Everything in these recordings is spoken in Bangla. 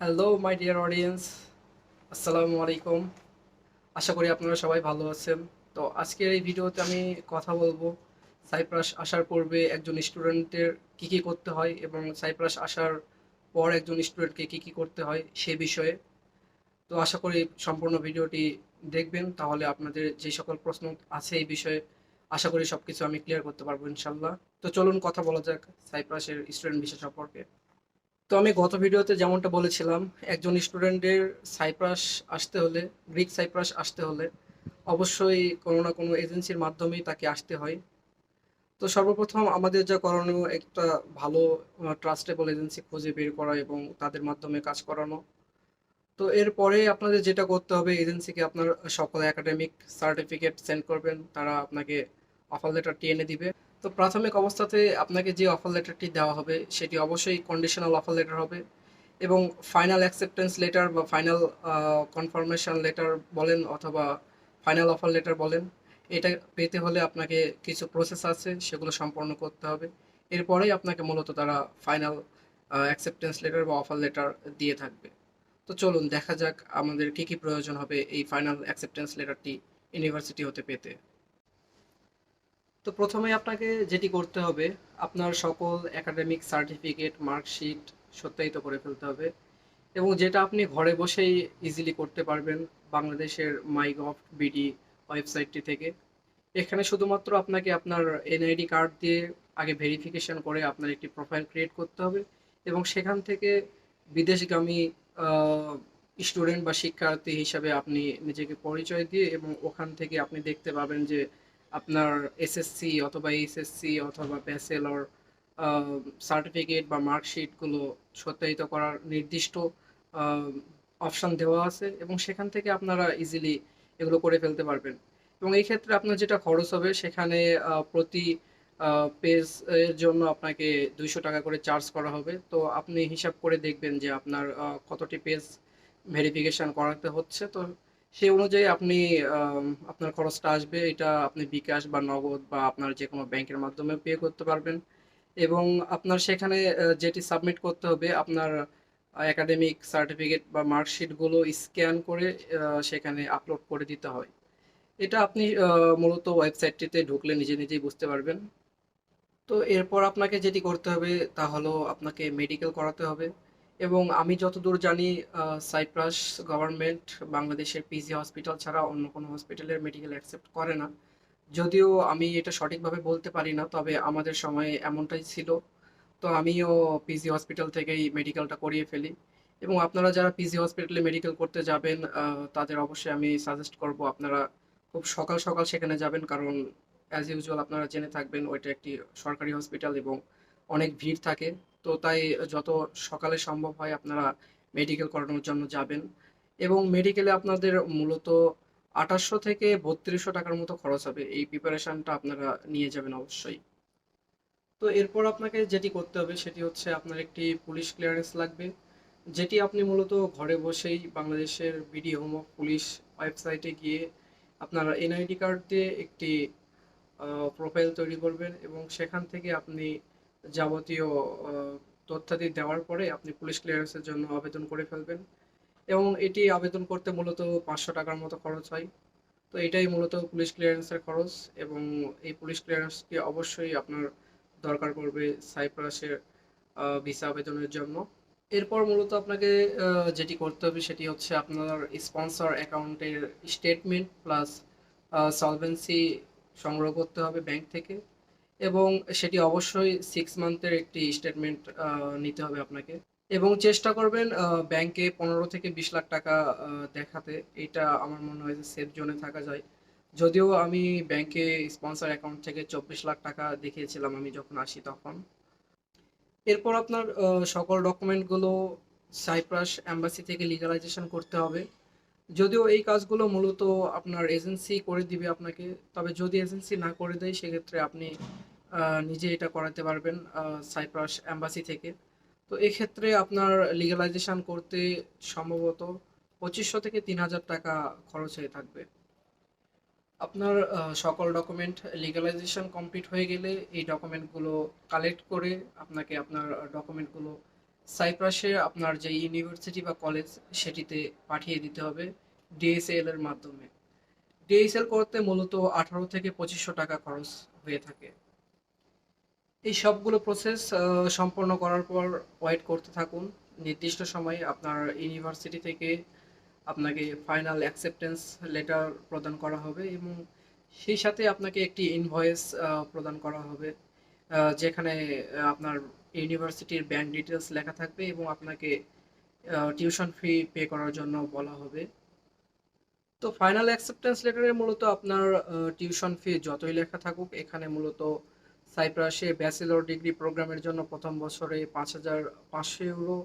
হ্যালো মাই ডিয়ার অডিয়েন্স আসসালামু আলাইকুম আশা করি আপনারা সবাই ভালো আছেন। তো আজকের এই ভিডিওতে আমি কথা বলব সাইপ্রাস আসার পূর্বে একজন স্টুডেন্টের কী কী করতে হয় এবং সাইপ্রাস আসার পর একজন স্টুডেন্টকে কী কী করতে হয় সে বিষয়ে। তো আশা করি সম্পূর্ণ ভিডিওটি দেখবেন, তাহলে আপনাদের যে সকল প্রশ্ন আছে এই বিষয়ে আশা করি সব কিছু আমি ক্লিয়ার করতে পারব ইনশাল্লাহ তো চলুন কথা বলা যাক সাইপ্রাসের স্টুডেন্ট বিষয় সম্পর্কে। তো আমি গত ভিডিওতে যেমনটা বলেছিলাম, একজন স্টুডেন্টের সাইপ্রাস আসতে হলে, গ্রিক সাইপ্রাস আসতে হলে অবশ্যই কোনো না কোনো এজেন্সির মাধ্যমেই তাকে আসতে হয়। তো সর্বপ্রথম আমাদের যা করণীয়, একটা ভালো ট্রাস্টেবল এজেন্সি খুঁজে বের করা এবং তাদের মাধ্যমে কাজ করানো। তো এরপরে আপনাদের যেটা করতে হবে, এজেন্সিকে আপনার সকল একাডেমিক সার্টিফিকেট সেন্ড করবেন। তারা আপনাকে অফার লেটারটি এনে দিবে। তো প্রাথমিক অবস্থাতে আপনাকে যে অফার লেটারটি দেওয়া হবে, সেটি অবশ্যই কন্ডিশনাল অফার লেটার হবে এবং ফাইনাল অ্যাকসেপ্টেন্স লেটার বা ফাইনাল কনফার্মেশন লেটার বলেন অথবা ফাইনাল অফার লেটার বলেন, এটা পেতে হলে আপনাকে কিছু প্রসেস আছে, সেগুলো সম্পন্ন করতে হবে। এরপরেই আপনাকে মূলত তারা ফাইনাল অ্যাকসেপ্টেন্স লেটার বা অফার লেটার দিয়ে থাকবে। তো চলুন দেখা যাক আমাদের কী কী প্রয়োজন হবে এই ফাইনাল অ্যাকসেপ্টেন্স লেটারটি ইউনিভার্সিটি হতে পেতে। তো প্রথমে আপনাকে যেটি করতে হবে, আপনার সকল একাডেমিক সার্টিফিকেট মার্কশিট সত্যায়িত করে ফেলতে হবে এবং যেটা আপনি ঘরে বসেই ইজিলি করতে পারবেন বাংলাদেশের মাই গভ বিডি ওয়েবসাইটটি থেকে। এখানে শুধুমাত্র আপনাকে আপনার এনআইডি কার্ড দিয়ে আগে ভেরিফিকেশন করে আপনার একটি প্রোফাইল ক্রিয়েট করতে হবে এবং সেখান থেকে বিদেশগামী স্টুডেন্ট বা শিক্ষার্থী হিসাবে আপনি নিজেকে পরিচয় দিয়ে এবং ওখান থেকে আপনি দেখতে পাবেন যে আপনার এসএসসি অথবা এইচএসসি অথবা ব্যাচেলর সার্টিফিকেট বা মার্কশিটগুলো সত্যায়িত করার নির্দিষ্ট অপশান দেওয়া আছে এবং সেখান থেকে আপনারা ইজিলি এগুলো করে ফেলতে পারবেন। এবং এই ক্ষেত্রে আপনার যেটা খরচ হবে সেখানে প্রতি পেজ এর জন্য আপনাকে দুইশো টাকা করে চার্জ করা হবে। তো আপনি হিসাব করে দেখবেন যে আপনার কতটি পেজ ভেরিফিকেশন করাতে হচ্ছে। তো সেই অনুযায়ী আপনি আপনার খরচটা আসবে। এটা আপনি বিকাশ বা নগদ বা আপনার যে কোনো ব্যাংকের মাধ্যমে পে করতে পারবেন। এবং আপনার সেখানে যেটি সাবমিট করতে হবে, আপনার একাডেমিক সার্টিফিকেট বা মার্কশিটগুলো স্ক্যান করে সেখানে আপলোড করে দিতে হয়। এটা আপনি মূলত ওয়েবসাইটটিতে ঢুকলে নিজে নিজেই বুঝতে পারবেন। তো এরপর আপনাকে যেটি করতে হবে, তা হলো আপনাকে মেডিকেল করাতে হবে। এবং আমি যতদূর জানি সাইপ্রাস গভর্নমেন্ট বাংলাদেশের পিজি হসপিটাল ছাড়া অন্য কোনো হসপিটালের মেডিকেল অ্যাকসেপ্ট করে না। যদিও আমি এটা সঠিকভাবে বলতে পারি না, তবে আমাদের সময়ে এমনটাই ছিল। তো আমিও পিজি হসপিটাল থেকেই মেডিকেলটা করিয়ে ফেলি। এবং আপনারা যারা পিজি হসপিটালে মেডিকেল করতে যাবেন তাদের অবশ্যই আমি সাজেস্ট করব আপনারা খুব সকাল সকাল সেখানে যাবেন, কারণ অ্যাজ ইউজুয়াল আপনারা জেনে থাকবেন, ওইটা একটি সরকারি হসপিটাল এবং অনেক ভিড় থাকে। তো তাই যত সকালে সম্ভব হয় আপনারা মেডিকেল করানোর জন্য যাবেন। এবং মেডিকেলে আপনাদের মূলত আঠাশশো থেকে বত্রিশশো টাকার মতো খরচ হবে। এই প্রিপারেশনটা আপনারা নিয়ে যাবেন অবশ্যই। তো এরপর আপনাকে যেটি করতে হবে সেটি হচ্ছে আপনার একটি পুলিশ ক্লিয়ারেন্স লাগবে। যেটি আপনি মূলত ঘরে বসেই বাংলাদেশের বিডি হোম অফ পুলিশ ওয়েবসাইটে গিয়ে আপনার এনআইডি কার্ড দিয়ে একটি প্রোফাইল তৈরি করবেন এবং সেখান থেকে আপনি যাবতীয় তথ্যাদি দেওয়ার পরে আপনি পুলিশ ক্লিয়ারেন্সের জন্য আবেদন করে ফেলবেন। এবং এটি আবেদন করতে মূলত পাঁচশো টাকার মতো খরচ হয়। তো এটাই মূলত পুলিশ ক্লিয়ারেন্সের খরচ এবং এই পুলিশ ক্লিয়ারেন্সটি অবশ্যই আপনার দরকার পড়বে সাইপ্রাসের ভিসা আবেদনের জন্য। এরপর মূলত আপনাকে যেটি করতে হবে সেটি হচ্ছে আপনার স্পন্সর অ্যাকাউন্টের স্টেটমেন্ট প্লাস সলভেন্সি সংগ্রহ করতে হবে ব্যাংক থেকে। এবং সেটি অবশ্যই সিক্স মান্থের একটি স্টেটমেন্ট নিতে হবে আপনাকে। এবং চেষ্টা করবেন ব্যাংকে পনেরো থেকে বিশ লাখ টাকা দেখাতে। এটা আমার মনে হয় যে সেফ জোনে থাকা যায়। যদিও আমি ব্যাংকে স্পন্সর অ্যাকাউন্ট থেকে চব্বিশ লাখ টাকা দেখিয়েছিলাম আমি যখন আসি তখন। এরপর আপনার সকল ডকুমেন্টগুলো সাইপ্রাস অ্যাম্বাসি থেকে লিগালাইজেশন করতে হবে। যদিও এই কাজগুলো মূলত আপনার এজেন্সি করে দিবে আপনাকে, তবে যদি এজেন্সি না করে দেয়, সেক্ষেত্রে আপনি নিজে এটা করাতে পারবেন সাইপ্রাস অ্যাম্বাসি থেকে। তো এক্ষেত্রে আপনার লিগালাইজেশন করতে সম্ভবত পঁচিশশো থেকে তিন হাজার টাকা খরচ হয়ে থাকবে। আপনার সকল ডকুমেন্ট লিগালাইজেশন কমপ্লিট হয়ে গেলে এই ডকুমেন্টগুলো কালেক্ট করে আপনাকে আপনার ডকুমেন্টগুলো সাইপ্রাসে আপনার যে ইউনিভার্সিটি বা কলেজ সেটিতে পাঠিয়ে দিতে হবে ডিএসএল এর মাধ্যমে। ডিএসএল করতে মূলত আঠারো থেকে পঁচিশশো টাকা খরচ হয়ে থাকে। এই সবগুলো প্রসেস সম্পন্ন করার পর ওয়েট করতে থাকুন। নির্দিষ্ট সময়ে আপনার ইউনিভার্সিটি থেকে আপনাকে ফাইনাল অ্যাকসেপ্টেন্স লেটার প্রদান করা হবে এবং সেই সাথে আপনাকে একটি ইনভয়েস প্রদান করা হবে যেখানে আপনার ইউনিভার্সিটির ব্যাংক ডিটেলস লেখা থাকবে এবং আপনাকে টিউশন ফি পে করার জন্য বলা হবে। তো ফাইনাল অ্যাকসেপ্টেন্স লেটারে মূলত আপনার টিউশন ফি যতই লেখা থাকুক, এখানে মূলত সাইপ্রাসে ব্যাচেলর ডিগ্রি প্রোগ্রামের জন্য প্রথম বছরে পাঁচ হাজার পাঁচশো ইউরো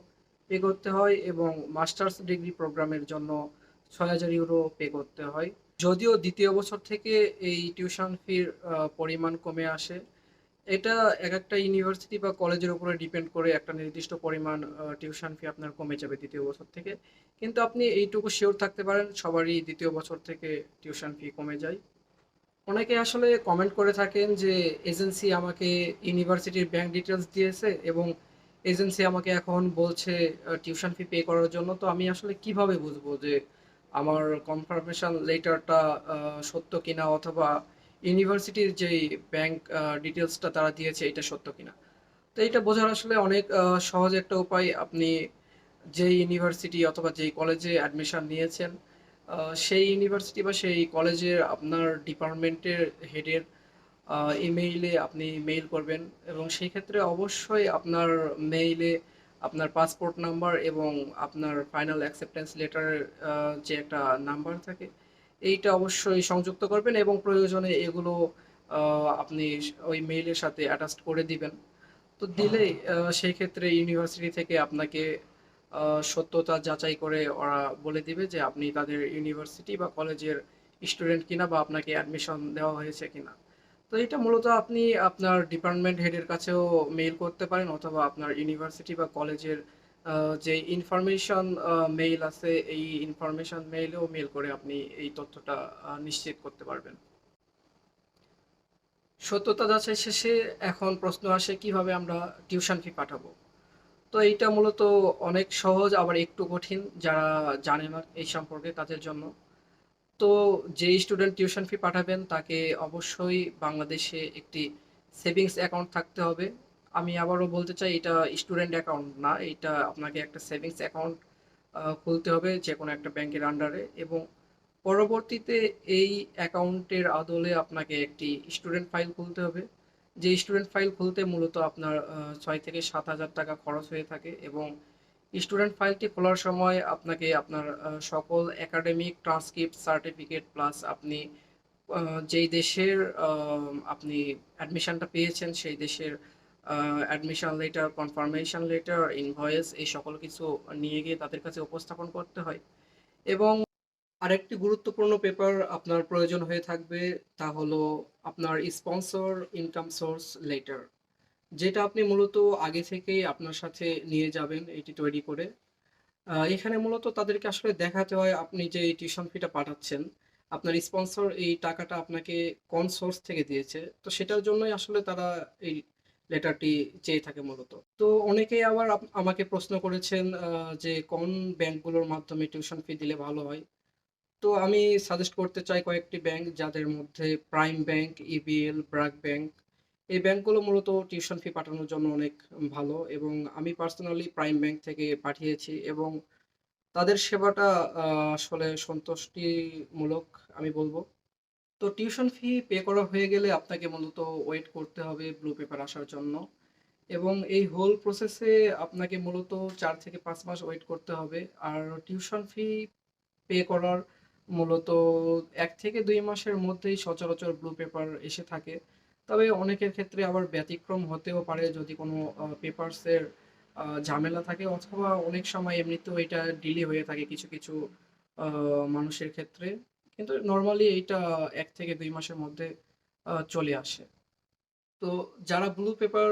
পে করতে হয় এবং মাস্টার্স ডিগ্রি প্রোগ্রামের জন্য ছয় হাজার ইউরো পে করতে হয়। যদিও দ্বিতীয় বছর থেকে এই টিউশন ফির পরিমাণ কমে আসে। এটা এক একটা ইউনিভার্সিটি বা কলেজের উপরে ডিপেন্ড করে একটা নির্দিষ্ট পরিমাণ টিউশন ফি আপনার কমে যাবে দ্বিতীয় বছর থেকে। কিন্তু আপনি এইটুকু শিওর থাকতে পারেন, সবারই দ্বিতীয় বছর থেকে টিউশন ফি কমে যায়। অনেকে আসলে কমেন্ট করে থাকেন যে এজেন্সি আমাকে ইউনিভার্সিটির ব্যাংক ডিটেলস দিয়েছে এবং এজেন্সি আমাকে এখন বলছে টিউশন ফি পে করার জন্য। তো আমি আসলে কীভাবে বুঝব যে, আমার কনফার্মেশন লেটারটা সত্য কিনা অথবা ইউনিভার্সিটির যেই ব্যাংক ডিটেলসটা তারা দিয়েছে, এটা সত্য কিনা? তো এটা বোঝার আসলে অনেক সহজ একটা উপায়। আপনি যেই ইউনিভার্সিটি অথবা যেই কলেজে অ্যাডমিশন নিয়েছেন সেই ইউনিভার্সিটি বা সেই কলেজের আপনার ডিপার্টমেন্টের হেডের ইমেইলে আপনি মেইল করবেন এবং সেই ক্ষেত্রে অবশ্যই আপনার মেইলে আপনার পাসপোর্ট নাম্বার এবং আপনার ফাইনাল অ্যাকসেপ্টেন্স লেটারের যে একটা নাম্বার থাকে এইটা অবশ্যই সংযুক্ত করবেন এবং প্রয়োজনে এগুলো আপনি ওই মেইলের সাথে অ্যাটাচ করে দিবেন। তো দিলেই সেই ক্ষেত্রে ইউনিভার্সিটি থেকে আপনাকে সত্যতা যাচাই করে ওরা বলে দিবে যে আপনি তাদের ইউনিভার্সিটি বা কলেজের স্টুডেন্ট কিনা বা আপনাকে অ্যাডমিশন দেওয়া হয়েছে কিনা। তো এটা মূলত আপনি আপনার ডিপার্টমেন্ট হেডের কাছেও মেইল করতে পারেন অথবা আপনার ইউনিভার্সিটি বা কলেজের যে ইনফরমেশন মেইল আছে, এই ইনফরমেশন মেইলেও মেইল করে আপনি এই তথ্যটা নিশ্চিত করতে পারবেন। সত্যতা যাচাই শেষে এখন প্রশ্ন আসে, কীভাবে আমরা টিউশন ফি পাঠাবো? তো এইটা মূলত অনেক সহজ, আবার একটু কঠিন, যারা জানে না এই সম্পর্কে তাদের জন্য। তো যেই স্টুডেন্ট টিউশন ফি পাঠাবেন, তাকে অবশ্যই বাংলাদেশে একটি সেভিংস অ্যাকাউন্ট থাকতে হবে। আমি আবারও বলতে চাই, এটা স্টুডেন্ট অ্যাকাউন্ট না, এটা আপনাকে একটা সেভিংস অ্যাকাউন্ট খুলতে হবে যে কোনো একটা ব্যাংকের আন্ডারে এবং পরবর্তীতে এই অ্যাকাউন্টের আদলে আপনাকে একটি স্টুডেন্ট ফাইল খুলতে হবে। যে স্টুডেন্ট ফাইল খুলতে মূলত আপনার ছয় থেকে সাত হাজার টাকা খরচ হয়ে থাকে এবং স্টুডেন্ট ফাইলটি খোলার সময় আপনাকে আপনার সকল একাডেমিক ট্রান্সক্রিপ্ট সার্টিফিকেট প্লাস আপনি যেই দেশের আপনি অ্যাডমিশনটা পেয়েছেন সেই দেশের admission letter confirmation letter invoice এই সকল কিছু নিয়ে গিয়ে তাদের কাছে উপস্থাপন করতে হয়। এবং আরেকটি গুরুত্বপূর্ণ পেপার আপনার প্রয়োজন হয়ে থাকবে, তা হলো আপনার স্পন্সর ইনকাম সোর্স লেটার যেটা আপনি মূলত আগে থেকেই আপনার সাথে নিয়ে যাবেন এটি তৈরি করে। এখানে মূলত তাদেরকে আসলে দেখাতে হয় আপনি যে এই টিউশন ফিটা পাঠাচ্ছেন, আপনার স্পন্সর এই টাকাটা আপনাকে কোন সোর্স থেকে দিয়েছে, তো সেটার জন্যই আসলে তারা এই লেটারটি চেয়ে থাকে মূলত। তো অনেকেই আবার আমাকে প্রশ্ন করেছেন যে কোন ব্যাংকগুলোর মাধ্যমে টিউশন ফি দিলে ভালো হয়? তো আমি সাজেস্ট করতে চাই কয়েকটি ব্যাংক যাদের মধ্যে Prime Bank EBL BRAC bank এই ব্যাংকগুলো মূলত টিউশন ফি পাঠানোর জন্য অনেক ভালো এবং আমি পার্সোনালি প্রাইম ব্যাংক থেকে পাঠিয়েছি এবং তাদের সেবাটা আসলে সন্তুষ্টিমূলক আমি বলব। তো টিউশন ফি পে করা হয়ে গেলে আপনাকে মূলত ওয়েট করতে হবে ব্লু পেপার আসার জন্য এবং এই হোল প্রসেসে আপনাকে মূলত চার থেকে পাঁচ মাস ওয়েট করতে হবে। আর টিউশন ফি পে করার মূলত এক থেকে দুই মাসের মধ্যেই সচরাচর ব্লু পেপার এসে থাকে। তবে অনেকের ক্ষেত্রে আবার ব্যতিক্রম হতেও পারে যদি কোনো পেপারসের ঝামেলা থাকে অথবা অনেক সময় এমনিতেও এটা ডিলে হয়ে থাকে কিছু কিছু মানুষের ক্ষেত্রে। কিন্তু নর্মালি এইটা এক থেকে দুই মাসের মধ্যে চলে আসে। তো যারা ব্লু পেপার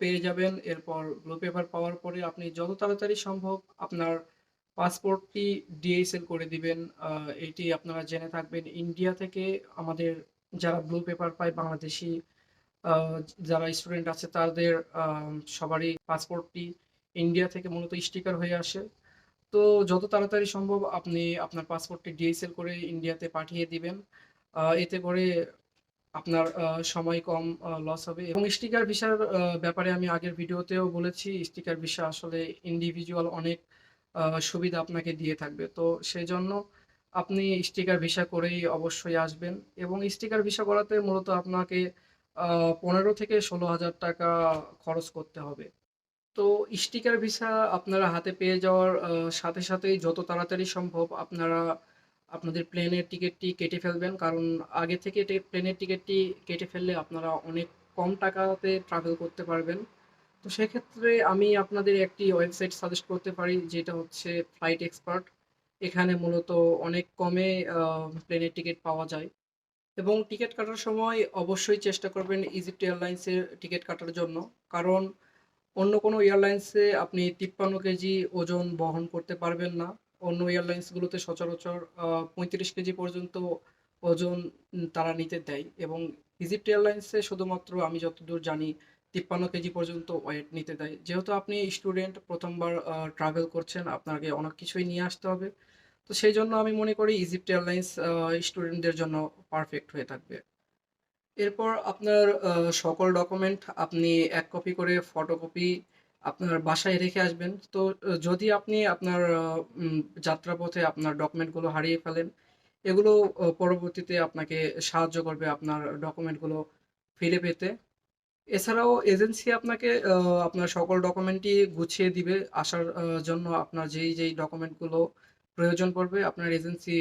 পেয়ে যাবেন, এরপর ব্লু পেপার পাওয়ার পরে আপনি যত তাড়াতাড়ি সম্ভব আপনার পাসপোর্টটি ডিএসএল করে দিবেন। এইটি আপনারা জেনে থাকবেন ইন্ডিয়া থেকে আমাদের যারা ব্লু পেপার পায়, বাংলাদেশি যারা স্টুডেন্ট আছে, তাদের সবারই পাসপোর্টটি ইন্ডিয়া থেকে মূলত স্টিকার হয়ে আসে। তো যত তাড়াতাড়ি সম্ভব আপনি আপনার পাসপোর্টটি ডিএসএল করে ইন্ডিয়াতে পাঠিয়ে দিবেন। এতে করে আপনার সময় কম লস হবে। এবং স্টিকার ভিসার ব্যাপারে আমি আগের ভিডিওতেও বলেছি স্টিকার ভিসা আসলে ইন্ডিভিজুয়াল অনেক সুবিধা আপনাকে দিয়ে থাকবে। তো সেই জন্য আপনি স্টিকার ভিসা করেই অবশ্যই আসবেন এবং স্টিকার ভিসা করাতে মূলত আপনাকে পনেরো থেকে ষোলো হাজার টাকা খরচ করতে হবে। তো স্টিকার ভিসা আপনারা হাতে পেয়ে যাওয়ার সাথে সাথেই যত তাড়াতাড়ি সম্ভব আপনারা আপনাদের প্লেনের টিকিটটি কেটে ফেলবেন। কারণ আগে থেকে প্লেনের টিকিটটি কেটে ফেললে আপনারা অনেক কম টাকাতে ট্রাভেল করতে পারবেন। তো সেক্ষেত্রে আমি আপনাদের একটি ওয়েবসাইট সাজেস্ট করতে পারি, যেটা হচ্ছে ফ্লাইট এক্সপার্ট এখানে মূলত অনেক কমে প্লেনের টিকিট পাওয়া যায়। এবং টিকিট কাটার সময় অবশ্যই চেষ্টা করবেন ইজিপ্ট এয়ারলাইন্সের টিকিট কাটার জন্য। কারণ অন্য কোনো এয়ারলাইন্সে আপনি তিপ্পান্ন কেজি ওজন বহন করতে পারবেন না। অন্য এয়ারলাইন্সগুলোতে সচরাচর পঁয়ত্রিশ কেজি পর্যন্ত ওজন তারা নিতে দেয় এবং ইজিপ্ট এয়ারলাইন্সে শুধুমাত্র আমি যতদূর জানি তিপ্পান্ন কেজি পর্যন্ত ওয়েট নিতে দেয়। যেহেতু আপনি স্টুডেন্ট, প্রথমবার ট্রাভেল করছেন, আপনাকে অনেক কিছুই নিয়ে আসতে হবে। তো সেই জন্য আমি মনে করি ইজিপ্ট এয়ারলাইন্স স্টুডেন্টদের জন্য পারফেক্ট হয়ে থাকবে। এরপর আপনার সকল ডকুমেন্ট আপনি এক কপি করে ফটোকপি আপনার বাসায় রেখে আসবেন। তো যদি আপনি আপনার যাত্রাপথে আপনার ডকুমেন্টগুলো হারিয়ে ফেলেন, এগুলো পরবর্তীতে আপনাকে সাহায্য করবে আপনার ডকুমেন্টগুলো ফিরে পেতে। এছাড়াও এজেন্সি আপনাকে আপনার সকল ডকুমেন্টই গুছিয়ে দিবে। আসার জন্য আপনার যেই যেই ডকুমেন্টগুলো প্রয়োজন পড়বে, আপনার এজেন্সি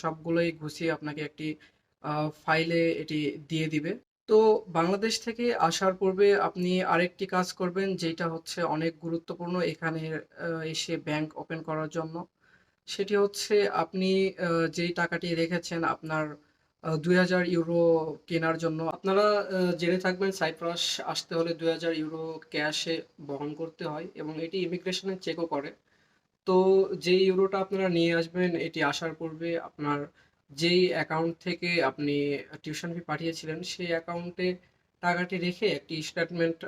সবগুলোই গুছিয়ে আপনাকে একটি ফাইলে এটি দিয়ে দিবে। তো বাংলাদেশ থেকে আসার পূর্বে আপনি আরেকটি কাজ করবেন, যেটা হচ্ছে অনেক গুরুত্বপূর্ণ এখানে এসে ব্যাংক ওপেন করার জন্য। সেটি হচ্ছে আপনি যেই টাকাটি রেখেছেন আপনার দুই হাজার ইউরো কেনার জন্য, আপনারা জেনে থাকবেন সাইপ্রাস আসতে হলে দুই হাজার ইউরো ক্যাশে বহন করতে হয় এবং এটি ইমিগ্রেশনে চেকও করে। তো যেই ইউরোটা আপনারা নিয়ে আসবেন, এটি আসার পূর্বে আপনার যেই অ্যাকাউন্ট থেকে আপনি টিউশন ফি পাঠিয়েছিলেন, সেই অ্যাকাউন্টে টাকাটি রেখে একটি স্টেটমেন্ট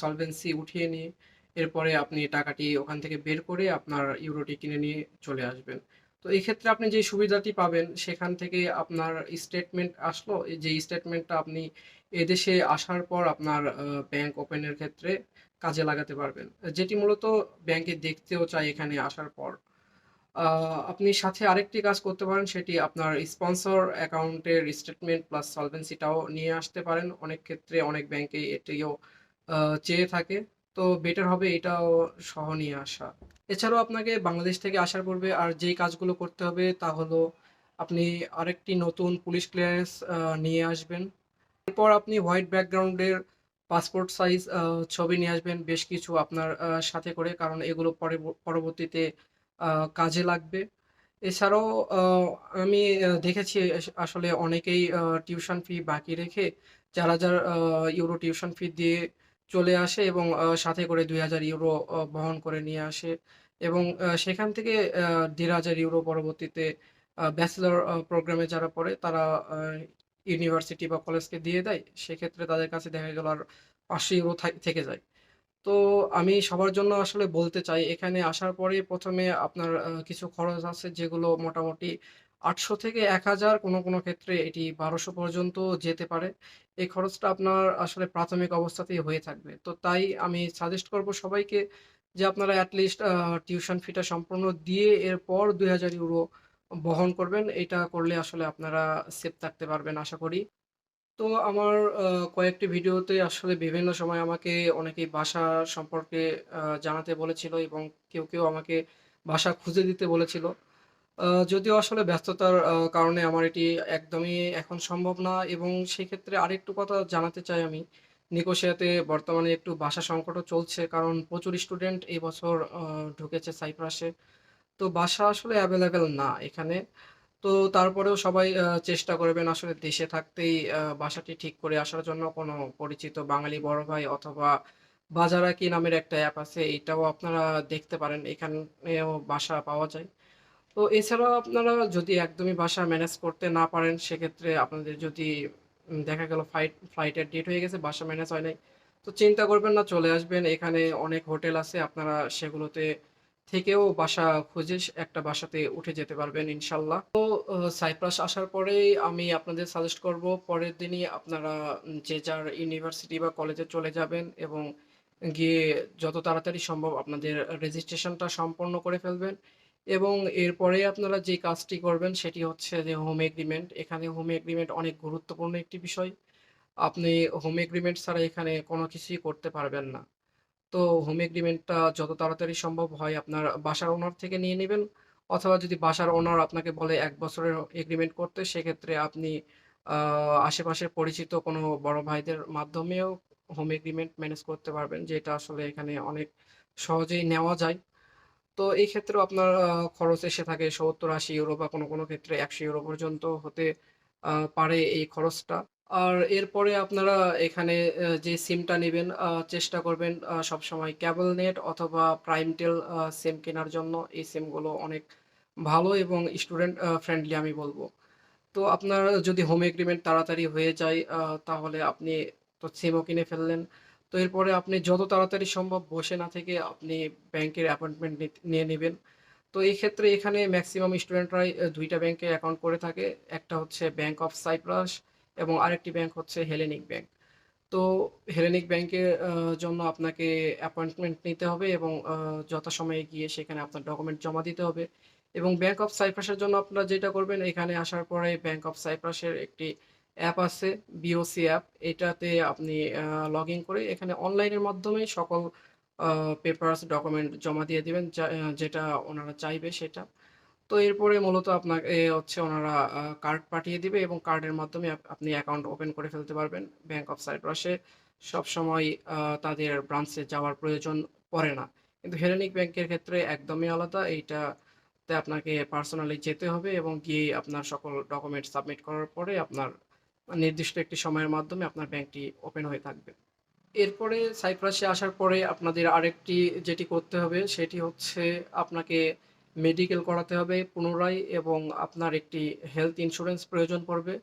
সলভেন্সি উঠিয়ে নিয়ে, এরপরে আপনি টাকাটি ওখান থেকে বের করে আপনার ইউরোটি কিনে নিয়ে চলে আসবেন। তো এই ক্ষেত্রে আপনি যে সুবিধাটি পাবেন, সেখান থেকে আপনার স্টেটমেন্ট আসলো। যে স্টেটমেন্টটা আপনি এদেশে আসার পর আপনার ব্যাংক ওপেনের ক্ষেত্রে কাজে লাগাতে পারবেন। যেটি মূলত ব্যাংকে দেখতেও চাই এখানে আসার পর। আপনি সাথে আরেকটি কাজ করতে পারেন, সেটি আপনার স্পন্সর অ্যাকাউন্টের স্টেটমেন্ট প্লাস সলভেন্সিটাও নিয়ে আসতে পারেন। অনেক ক্ষেত্রে অনেক ব্যাংকে এটিও চেয়ে থাকে। তো বেটার হবে এটাও সহ নিয়ে আসা। এছাড়াও আপনাকে বাংলাদেশ থেকে আসার পূর্বে আর যেই কাজগুলো করতে হবে তা হলো আপনি আরেকটি নতুন পুলিশ ক্লিয়ারেন্স নিয়ে আসবেন। এরপর আপনি হোয়াইট ব্যাকগ্রাউন্ডের পাসপোর্ট সাইজ ছবি নিয়ে আসবেন। বেশ কিছু আপনার সাথে করে, কারণ এগুলো পরে, পরবর্তীতে কাজে লাগবে। এছাড়াও আমি দেখেছি আসলে অনেকেই টিউশন ফি বাকি রেখে চার হাজার ইউরো টিউশন ফি দিয়ে চলে আসে এবং সাথে করে দুই হাজার ইউরো বহন করে নিয়ে আসে এবং সেখান থেকে দেড় হাজার ইউরো পরবর্তীতে ব্যাচেলর প্রোগ্রামে যারা পড়ে তারা ইউনিভার্সিটি বা কলেজকে দিয়ে দেয়। সেক্ষেত্রে তাদের কাছে দেখা গেল আর পাঁচশো ইউরো থাক- থেকে যায়। তো আমি সবার জন্য আসলে বলতে চাই, এখানে আসার পরে প্রথমে আপনার কিছু খরচ আছে যেগুলো মোটামুটি আটশো থেকে এক হাজার কোনো কোনো ক্ষেত্রে এটি বারোশো পর্যন্ত যেতে পারে। এই খরচটা আপনার আসলে প্রাথমিক অবস্থাতেই হয়ে থাকবে। তো তাই আমি সাজেস্ট করব সবাইকে যে আপনারা অ্যাটলিস্ট টিউশন ফিটা সম্পূর্ণ দিয়ে এরপর দুই হাজার ইউরো বহন করবেন। এটা করলে আসলে আপনারা সেফ থাকতে পারবেন আশা করি। তো আমার কয়েকটি ভিডিওতে আসলে বিভিন্ন সময় আমাকে অনেকেই ভাষা সম্পর্কে জানাতে বলেছিল এবং কেউ কেউ আমাকে ভাষা খুঁজে দিতে বলেছিল। যদিও আসলে ব্যস্ততার কারণে আমার এটি একদমই এখন সম্ভব না এবং সেক্ষেত্রে আরেকটু কথা জানাতে চাই আমি। নিকোশিয়াতে বর্তমানে একটু ভাষা সংকটও চলছে কারণ প্রচুর স্টুডেন্ট এই বছর ঢুকেছে সাইপ্রাসে। তো বাসা আসলে অ্যাভেলেবেল না এখানে। তো তারপরেও সবাই চেষ্টা করবেন আসলে দেশে থাকতেই বাসাটি ঠিক করে আসার জন্য। কোনো পরিচিত বাঙালি বড় ভাই অথবা বাজারা কি নামের একটা অ্যাপ আছে, এটাও আপনারা দেখতে পারেন। এখানেও বাসা পাওয়া যায়। তো এছাড়াও আপনারা যদি একদমই বাসা ম্যানেজ করতে না পারেন, সেক্ষেত্রে আপনাদের যদি দেখা গেল ফ্লাইট ফ্লাইটের ডেট হয়ে গেছে, বাসা ম্যানেজ হয় নাই, তো চিন্তা করবেন না, চলে আসবেন। এখানে অনেক হোটেল আছে, আপনারা সেগুলোতে থেকেও বাসা খুঁজে একটা বাসাতে উঠে যেতে পারবেন ইনশাল্লাহ। তো সাইপ্রাস আসার পরেই আমি আপনাদের সাজেস্ট করব, পরের দিনই আপনারা যে যার ইউনিভার্সিটি বা কলেজে চলে যাবেন এবং গিয়ে যত তাড়াতাড়ি সম্ভব আপনাদের রেজিস্ট্রেশনটা সম্পন্ন করে ফেলবেন এবং এরপরে আপনারা যে কাজটি করবেন সেটি হচ্ছে যে হোম এগ্রিমেন্ট এখানে হোম এগ্রিমেন্ট অনেক গুরুত্বপূর্ণ একটি বিষয়। আপনি হোম এগ্রিমেন্ট ছাড়া এখানে কোনো কিছুই করতে পারবেন না। তো হোম এগ্রিমেন্টটা যত তাড়াতাড়ি সম্ভব হয় আপনার বাসার ওনার থেকে নিয়ে নেবেন। অথবা যদি বাসার ওনার আপনাকে বলে এক বছরের এগ্রিমেন্ট করতে, সেক্ষেত্রে আপনি আশেপাশের পরিচিত কোনো বড় ভাইদের মাধ্যমেও হোম এগ্রিমেন্ট ম্যানেজ করতে পারবেন, যেটা আসলে এখানে অনেক সহজেই নেওয়া যায়। তো এই ক্ষেত্রেও আপনার খরচ এসে থাকে সত্তর আশি ইউরো বা কোনো কোনো ক্ষেত্রে একশো ইউরো পর্যন্ত হতে পারে এই খরচটা। আর এরপরে আপনারা এখানে যে সিমটা নেবেন চেষ্টা করবেন সবসময় ক্যাবল নেট অথবা প্রাইমটেল সিম কেনার জন্য। এই সিমগুলো অনেক ভালো এবং স্টুডেন্ট ফ্রেন্ডলি আমি বলব। তো আপনার যদি হোম এগ্রিমেন্ট তাড়াতাড়ি হয়ে যায় তাহলে আপনি তো সিমও কিনে ফেললেন। তো এরপরে আপনি যত তাড়াতাড়ি সম্ভব বসে না থেকে আপনি ব্যাংকের অ্যাপয়েন্টমেন্ট নিয়ে নেবেন। তো এই ক্ষেত্রে এখানে ম্যাক্সিমাম স্টুডেন্টরাই দুইটা ব্যাংকে অ্যাকাউন্ট করে থাকে। একটা হচ্ছে ব্যাংক অফ সাইপ্রাস এবং আরেকটি ব্যাংক হচ্ছে হেলেনিক ব্যাংক তো হেলেনিক ব্যাংকের জন্য আপনাকে অ্যাপয়েন্টমেন্ট নিতে হবে এবং যথাসময়ে গিয়ে সেখানে আপনার ডকুমেন্ট জমা দিতে হবে। এবং ব্যাংক অফ সাইপ্রাসের জন্য আপনারা যেটা করবেন, এখানে আসার পরে ব্যাংক অফ সাইপ্রাসের একটি অ্যাপ আছে বিওসি অ্যাপ এটাতে আপনি লগ ইন করে এখানে অনলাইনের মাধ্যমে সকল পেপারস ডকুমেন্ট জমা দিয়ে দিবেন যেটা ওনারা চাইবে সেটা। তো এরপরে মূলত আপনাকে হচ্ছে ওনারা কার্ড পাঠিয়ে দিবে এবং কার্ডের মাধ্যমে আপনি অ্যাকাউন্ট ওপেন করে ফেলতে পারবেন। ব্যাংক অফ সাইপ্রাসে সবসময় তাদের ব্রাঞ্চে যাওয়ার প্রয়োজন পড়ে না। কিন্তু হেলেনিক ব্যাংকের ক্ষেত্রে একদমই আলাদা। এইটাতে আপনাকে পার্সোনালি যেতে হবে এবং গিয়ে আপনার সকল ডকুমেন্ট সাবমিট করার পরে আপনার নির্দিষ্ট একটি সময়ের মাধ্যমে আপনার ব্যাংকটি ওপেন হয়ে থাকবে। এরপরে সাইপ্রাসে আসার পরে আপনাদের আরেকটি যেটি করতে হবে সেটি হচ্ছে আপনাকে মেডিকেল করাতে হবে পুনরায় এবং আপনার একটি হেলথ ইন্স্যুরেন্স প্রয়োজন পড়বে।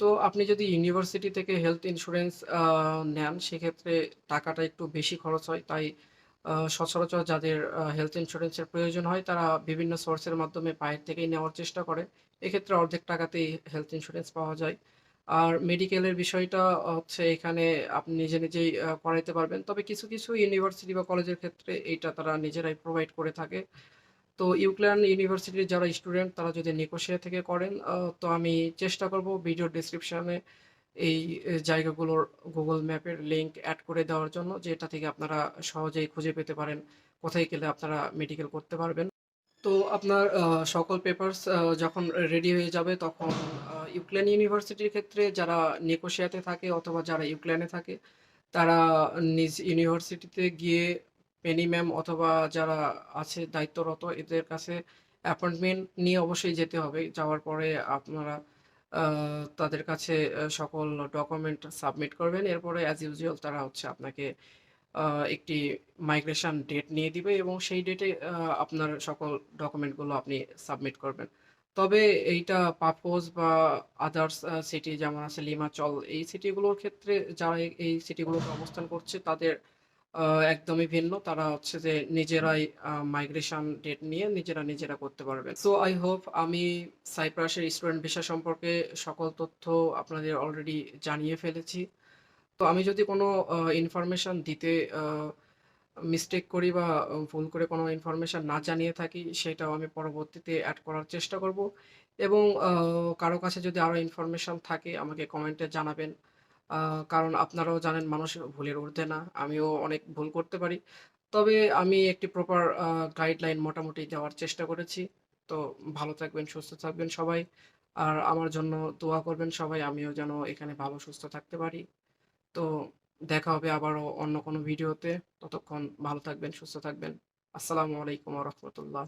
তো আপনি যদি ইউনিভার্সিটি থেকে হেলথ ইন্স্যুরেন্স নেন, সেক্ষেত্রে টাকাটা একটু বেশি খরচ হয়। তাই সচরাচর যাদের হেলথ ইন্স্যুরেন্সের প্রয়োজন হয়, তারা বিভিন্ন সোর্সের মাধ্যমে বাইরে থেকেই নেওয়ার চেষ্টা করে। এক্ষেত্রে অর্ধেক টাকাতেই হেলথ ইন্স্যুরেন্স পাওয়া যায়। আর মেডিকেলের বিষয়টা হচ্ছে এখানে আপনি নিজে নিজেই করাইতে পারবেন। তবে কিছু কিছু ইউনিভার্সিটি বা কলেজের ক্ষেত্রে এইটা তারা নিজেরাই প্রোভাইড করে থাকে। তো ইউক্ল্যান ইউনিভার্সিটির যারা স্টুডেন্ট, তারা যদি নিকোশিয়া থেকে করেন তো আমি চেষ্টা করব ভিডিও ডিসক্রিপশানে এই জায়গাগুলোর গুগল ম্যাপের লিঙ্ক অ্যাড করে দেওয়ার জন্য, যেটা থেকে আপনারা সহজেই খুঁজে পেতে পারেন, কোথায় গেলে আপনারা মেডিকেল করতে পারবেন। তো আপনার সকল পেপারস যখন রেডি হয়ে যাবে, তখন ইউক্লেন ইউনিভার্সিটির ক্ষেত্রে যারা নিকোশিয়াতে থাকে অথবা যারা ইউক্লেনে থাকে, তারা নিজ ইউনিভার্সিটিতে গিয়ে পেনি ম্যাম অথবা যারা আছে দায়িত্বরত, এদের কাছে অ্যাপয়েন্টমেন্ট নিয়ে অবশ্যই যেতে হবে। যাওয়ার পরে আপনারা তাদের কাছে সকল ডকুমেন্ট সাবমিট করবেন। এরপরে অ্যাজ ইউজুয়াল তারা হচ্ছে আপনাকে একটি মাইগ্রেশন ডেট নিয়ে দিবে এবং সেই ডেটে আপনার সকল ডকুমেন্টগুলো আপনি সাবমিট করবেন। তবে এইটা পাপোজ বা আদার্স সিটি যেমন আছে লিমাচল এই সিটিগুলোর ক্ষেত্রে যারা এই- সিটিগুলোতে অবস্থান করছে, তাদের একদমই ভিন্ন। তারা হচ্ছে যে নিজেরাই মাইগ্রেশন ডেট নিয়ে নিজেরা নিজেরা করতে পারবেন। সো আই হোপ আমি সাইপ্রাসের স্টুডেন্ট ভিসা সম্পর্কে সকল তথ্য আপনাদের অলরেডি জানিয়ে ফেলেছি। তো আমি যদি কোনো ইনফরমেশন দিতে মিস্টেক করি বা ভুল করে কোনো ইনফরমেশন না জানিয়ে থাকি, সেটাও আমি পরবর্তীতে অ্যাড করার চেষ্টা করব। এবং কারও কাছে যদি আরও ইনফরমেশন থাকে, আমাকে কমেন্টে জানাবেন। কারণ আপনারাও জানেন মানুষ ভুলের ঊর্ধ্বে না, আমিও অনেক ভুল করতে পারি। তবে আমি একটি প্রপার গাইডলাইন মোটামুটি দেওয়ার চেষ্টা করেছি। তো ভালো থাকবেন, সুস্থ থাকবেন সবাই। আর আমার জন্য দোয়া করবেন সবাই, আমিও যেন এখানে ভালো, সুস্থ থাকতে পারি। তো দেখা হবে আবারও অন্য কোনো ভিডিওতে। ততক্ষণ ভালো থাকবেন, সুস্থ থাকবেন। আসসালামু আলাইকুম রহমতুল্লাহ।